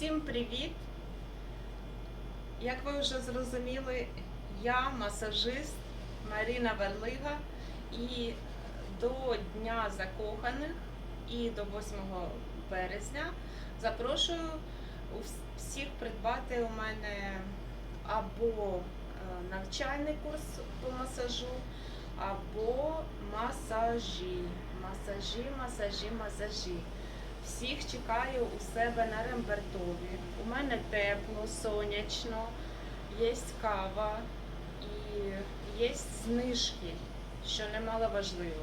Всім привіт! Як ви вже зрозуміли, я масажист Маріна Верлига і до Дня закоханих і до 8 березня запрошую всіх придбати у мене або е, навчальний курс по масажу, або масажі. Масажі, масажі, масажі. Всіх чекаю у себе на Рембертові. У мене тепло, сонячно, є кава і є знижки, що немало важливо.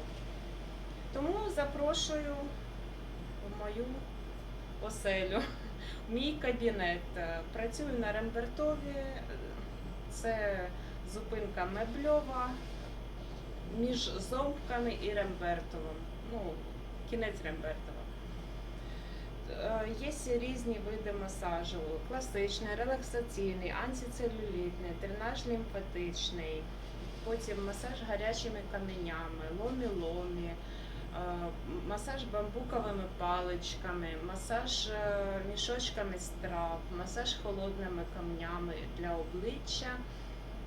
Тому запрошую в мою оселю, в мій кабінет. Працюю на Рембертові. Це зупинка мебльова між Зовками і Рембертовим. Ну, кінець Рембертова. Є різні види масажу: класичний, релаксаційний, антицелюлітний, дренаж лімфатичний, потім масаж гарячими каменями, ломі-ломі, е, масаж бамбуковими паличками, масаж е, мішочками з трав, масаж холодними камнями для обличчя.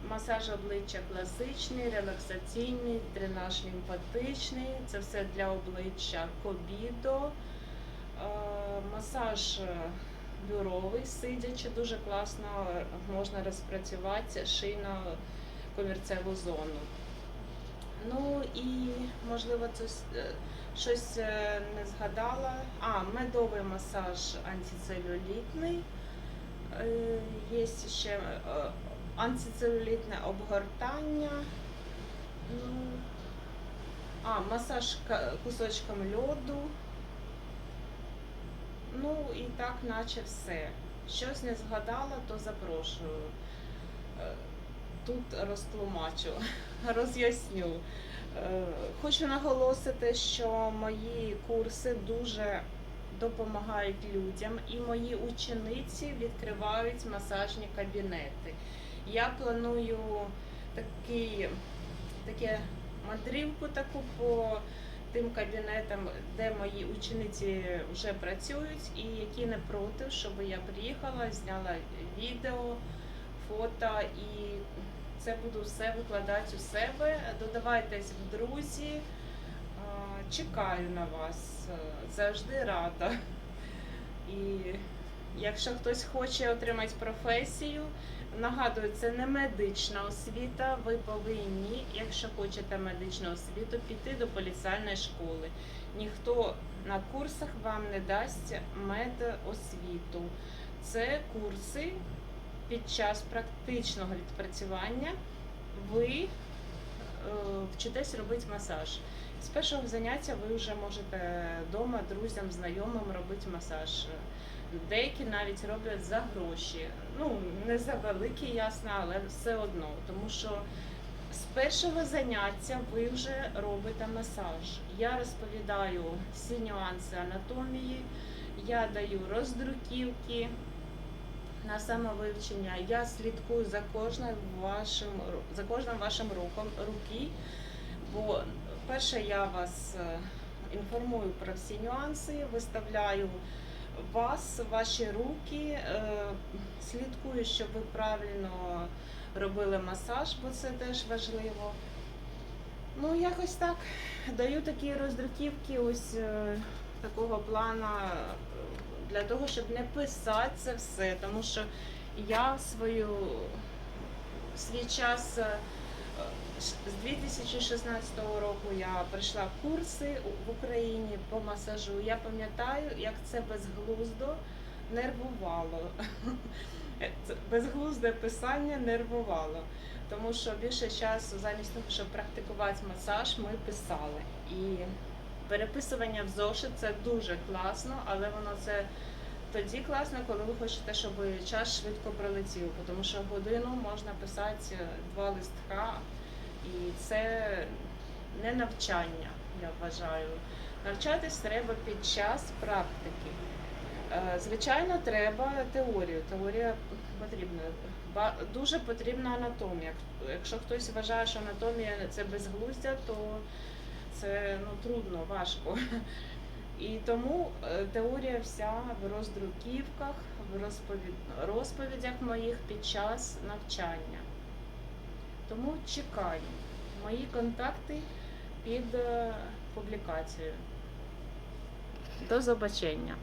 Масаж обличчя класичний, релаксаційний, дренаж лімфатичний. Це все для обличчя кобідо. Масаж е, бюровий, сидячи, дуже класно е, можна розпрацювати шийно комірцеву зону. Ну і можливо е, щось е, не згадала. А, медовий масаж антицелюлітний. Є ще антицелюлітне обгортання. Ну, а, масаж кусочком льоду. Ну і так, наче все. Щось не згадала, то запрошую. Е, Тут розтлумачу, роз'ясню. Е, Хочу наголосити, що мої курси дуже допомагають людям, і мої учениці відкривають масажні кабінети. Я планую такий, таке мандрівку таку по тим кабінетам, де мої учениці вже працюють, і які не проти, щоб я приїхала, зняла відео, фото і це буду все викладати у себе. Додавайтесь в друзі. Чекаю на вас. Завжди рада. І якщо хтось хоче отримати професію, нагадую, це не медична освіта. Ви повинні, якщо хочете медичну освіту, піти до поліціальної школи. Ніхто на курсах вам не дасть медосвіту. Це курси під час практичного відпрацювання. Ви е, вчитесь робити масаж. З першого заняття ви вже можете вдома друзям, знайомим робити масаж. Деякі навіть роблять за гроші. Ну, не за великі, ясно, але все одно. Тому що з першого заняття ви вже робите масаж. Я розповідаю всі нюанси анатомії, я даю роздруківки на самовивчення. Я слідкую за кожним вашим за кожним вашим рухом руки. Бо перше я вас е, інформую про всі нюанси, виставляю вас, ваші руки, е, слідкую, щоб ви правильно робили масаж, бо це теж важливо. Ну, якось так. Даю такі роздруківки, ось е, такого плана е, для того, щоб не писати це все, тому що я свою свій час з 2016 року я прийшла в курси в Україні по масажу. Я пам'ятаю, як це безглуздо нервувало. Безглузде писання нервувало. Тому що більше часу, замість того, щоб практикувати масаж, ми писали. І переписування в зошит це дуже класно, але воно це тоді класно, коли ви хочете, щоб час швидко пролетів, тому що годину можна писати два листка, і це не навчання, я вважаю. Навчатись треба під час практики. Е, Звичайно, треба теорію. Теорія потрібна. Дуже потрібна анатомія. Якщо хтось вважає, що анатомія це безглуздя, то це ну, трудно, важко. І тому е, теорія вся в роздруківках, в розповідях моїх під час навчання. Тому чекаю. Мої контакти під е, публікацією. До побачення.